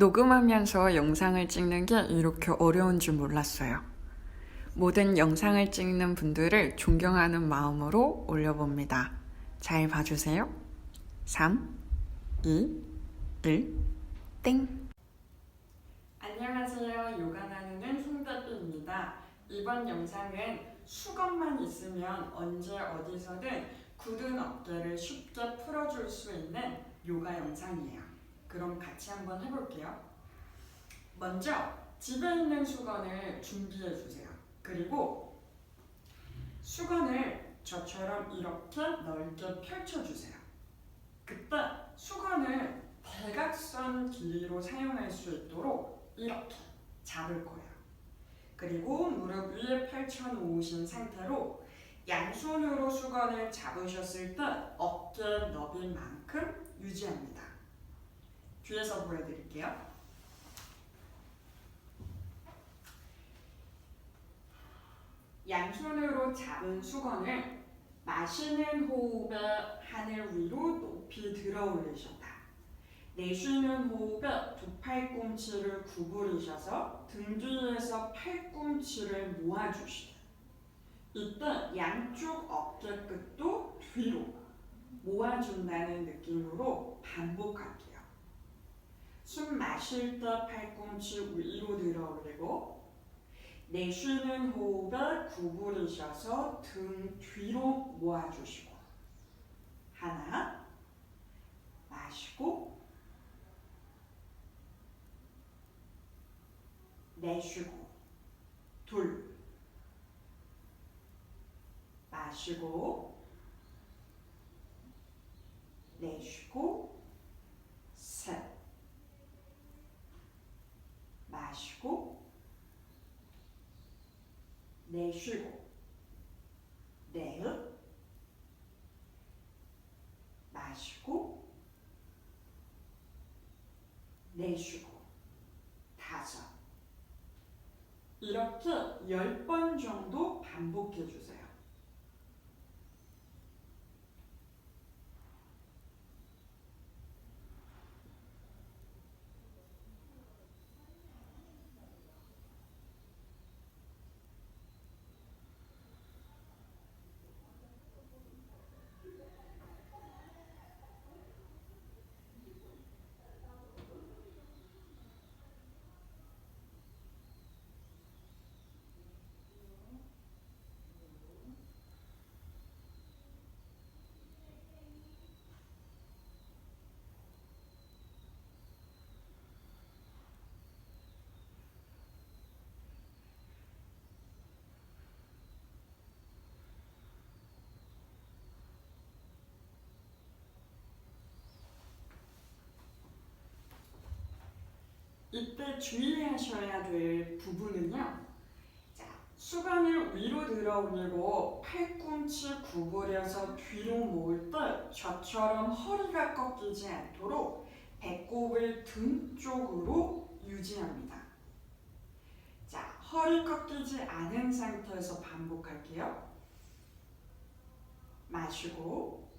녹음하면서 영상을 찍는 게 이렇게 어려운 줄 몰랐어요. 모든 영상을 찍는 분들을 존경하는 마음으로 올려봅니다. 잘 봐주세요. 3, 2, 1, 땡! 안녕하세요. 요가 나누는 송대비입니다. 이번 영상은 수건만 있으면 언제 어디서든 굳은 어깨를 쉽게 풀어줄 수 있는 요가 영상이에요. 그럼 같이 한번 해볼게요. 먼저 집에 있는 수건을 준비해 주세요. 그리고 수건을 저처럼 이렇게 넓게 펼쳐 주세요. 그때 수건을 대각선 길이로 사용할 수 있도록 이렇게 잡을 거예요. 그리고 무릎 위에 펼쳐 놓으신 상태로 양손으로 수건을 잡으셨을 때 어깨 너비만큼 유지합니다. 뒤에서 보여드릴게요. 양손으로 잡은 수건을 마시는 호흡에 하늘 위로 높이 들어 올리셨다. 내쉬는 호흡에 두 팔꿈치를 구부리셔서 등 뒤에서 팔꿈치를 모아주시다. 이때 양쪽 어깨 끝도 뒤로 모아준다는 느낌으로 반복할게요. 때 팔꿈치 위로 들어 올리고 내쉬는 호흡에 구부리셔서 등 뒤로 모아주시고 하나 마시고 내쉬고 둘 마시고 내쉬고 셋 마시고 내 쉬고. 넷 마시고 내쉬고. 다섯. 이렇게 열 번 정도 반복해 주세요. 이때 주의하셔야 될 부분은요. 자, 수건을 위로 들어 올리고 팔꿈치 구부려서 뒤로 모을 때 저처럼 허리가 꺾이지 않도록 배꼽을 등 쪽으로 유지합니다. 자, 허리 꺾이지 않은 상태에서 반복할게요. 마시고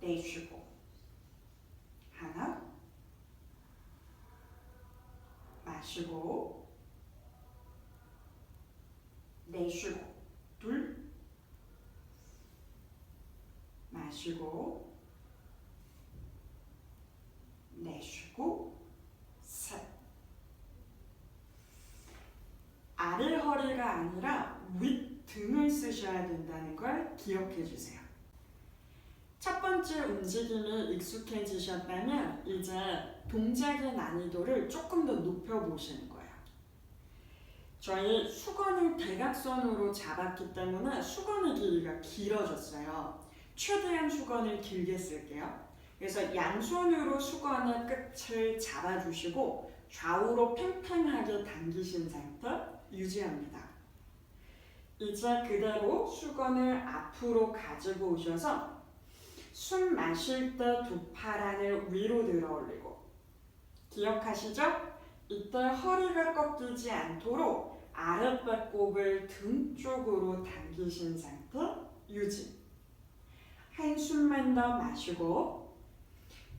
내쉬고 하나 마시고 내쉬고 둘 마시고 내쉬고 셋 아래 허리가 아니라 윗 등을 쓰셔야 된다는 걸 기억해 주세요. 첫 번째 움직임이 익숙해지셨다면 이제 동작의 난이도를 조금 더 높여보시는 거예요. 저희 수건을 대각선으로 잡았기 때문에 수건의 길이가 길어졌어요. 최대한 수건을 길게 쓸게요. 그래서 양손으로 수건의 끝을 잡아주시고 좌우로 팽팽하게 당기신 상태 유지합니다. 이제 그대로 수건을 앞으로 가지고 오셔서 숨 마실 때 두 팔 안을 위로 들어 올리고. 기억하시죠? 이때 허리가 꺾이지 않도록 아랫배꼽을 등 쪽으로 당기신 상태 유지. 한숨만 더 마시고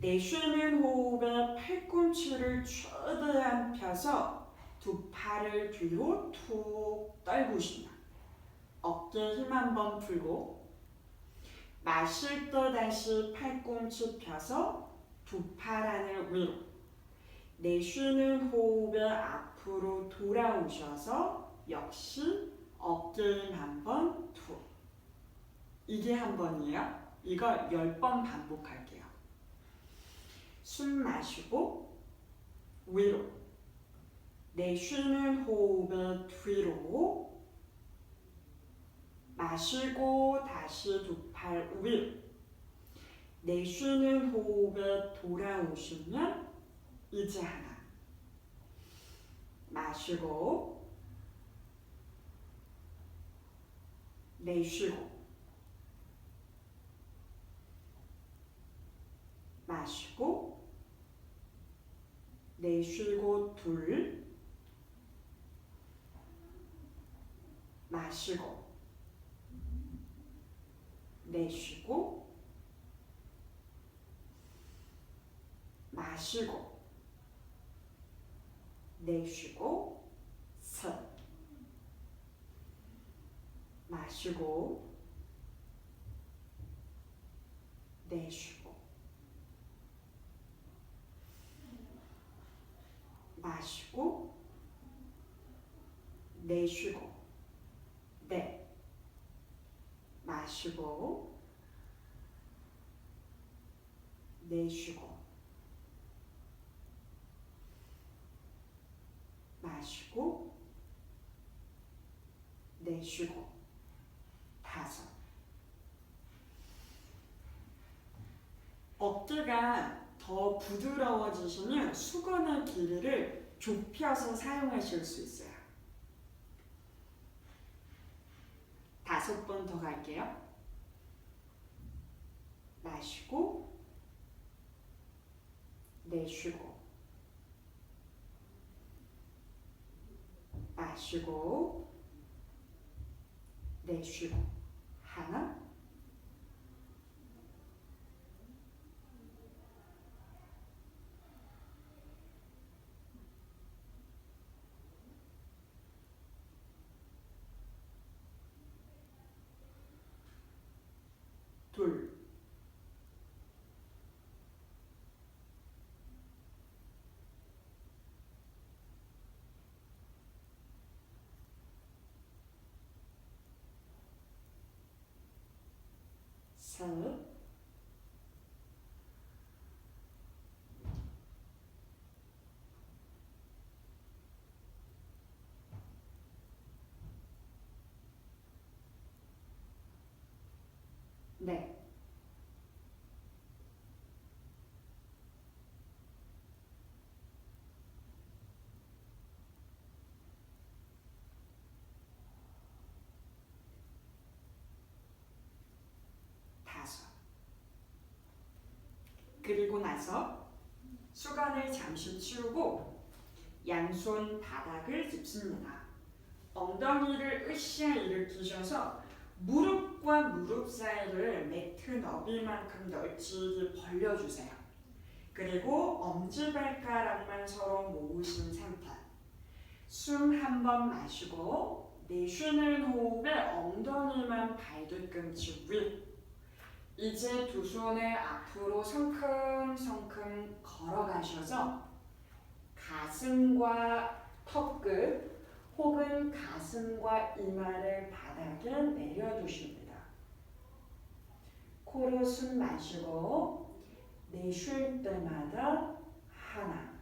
내쉬는 호흡에 팔꿈치를 최대한 펴서 두 팔을 뒤로 툭 떨구시며 어깨 힘 한번 풀고 마실 때 다시 팔꿈치 펴서 두 팔 안을 위로 내쉬는 호흡에 앞으로 돌아오셔서 역시 어깨 힘 한번 툭 이게 한 번이에요. 이걸 열번 반복할게요. 숨 마시고 위로 내쉬는 호흡에 뒤로 마시고 다시 두팔 위로 내쉬는 호흡에 돌아오시면 이제 하나 마시고. 내쉬고. 마시고. 내쉬고 둘. 마시고 내쉬고 마시고 내쉬고 셋 마시고 내쉬고 마시고 내쉬고 네. 마시고 내쉬고 마시고 내쉬고 다섯 어깨가 더 부드러워지시면 수건의 길이를 좁혀서 사용하실 수 있어요. 다섯 번 더 갈게요. 마시고 내쉬고. 마시고. 내쉬고. 하나. 둘 셋, 넷, 다섯. 그리고 나서 수건을 잠시 치우고 양손 바닥을 짚습니다. 엉덩이를 으쌰 일으키셔서 무릎과 무릎 사이를 매트 너비 만큼 널찍이 벌려주세요. 그리고 엄지발가락만 서로 모으신 상태. 숨 한 번 마시고 내쉬는 호흡에 엉덩이만 발뒤꿈치 위. 이제 두 손을 앞으로 성큼성큼 걸어가셔서 가슴과 턱끝 혹은 가슴과 이마를 바닥에 내려두십니다. 코로 숨 마시고 내쉴 때마다 하나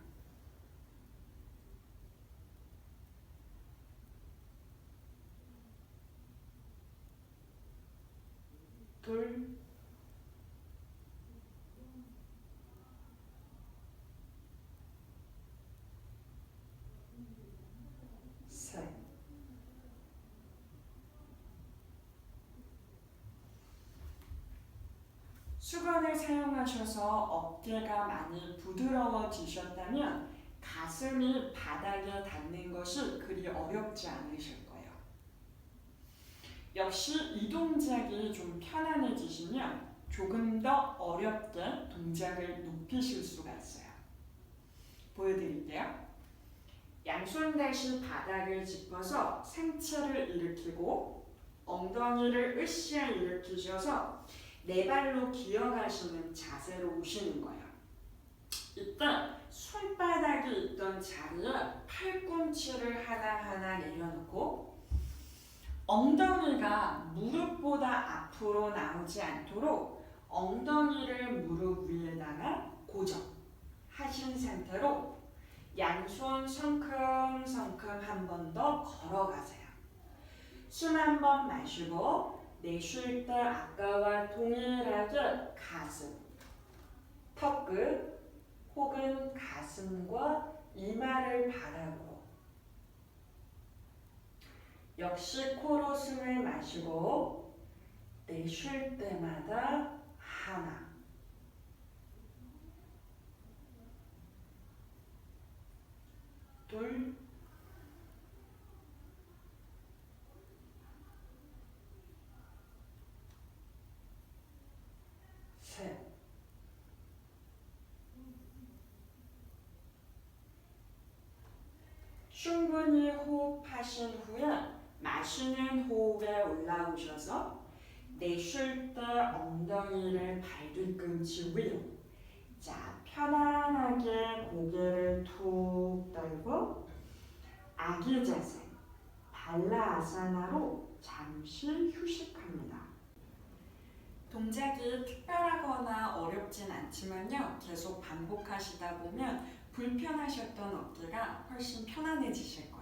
둘 셋. 수건을 사용하셔서 어깨가 많이 부드러워지셨다면 가슴이 바닥에 닿는 것이 그리 어렵지 않으실 거예요. 역시 이 동작이 좀 편안해지시면 조금 더 어렵게 동작을 높이실 수가 있어요. 보여드릴게요. 양손 대신 바닥을 짚어서 상체를 일으키고 엉덩이를 으쌰 일으키셔서 네 발로 기어가시는 자세로 오시는 거예요. 이때 손바닥이 있던 자리에 팔꿈치를 하나하나 내려놓고 엉덩이가 무릎보다 앞으로 나오지 않도록 엉덩이를 무릎 위에다가 고정하신 상태로 양손 성큼성큼 한 번 더 걸어가세요. 숨 한 번 마시고 내쉴 때 아까와 동일하게 가슴, 턱끝 혹은 가슴과 이마를 바닥으로 역시 코로 숨을 마시고 내쉴 때마다 하나 둘 셋. 충분히 호흡하신 후에 마시는 호흡에 올라오셔서 내쉴 때 엉덩이를 발뒤꿈치 위로 자 편안하게 고개를 툭 떨고 아기 자세 발라아사나로 잠시 휴식합니다. 동작이 특별하거나 어렵진 않지만요. 계속 반복하시다 보면 불편하셨던 어깨가 훨씬 편안해지실 거예요.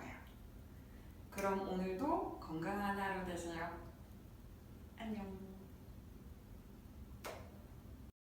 그럼 오늘도 건강한 하루 되세요. 안녕.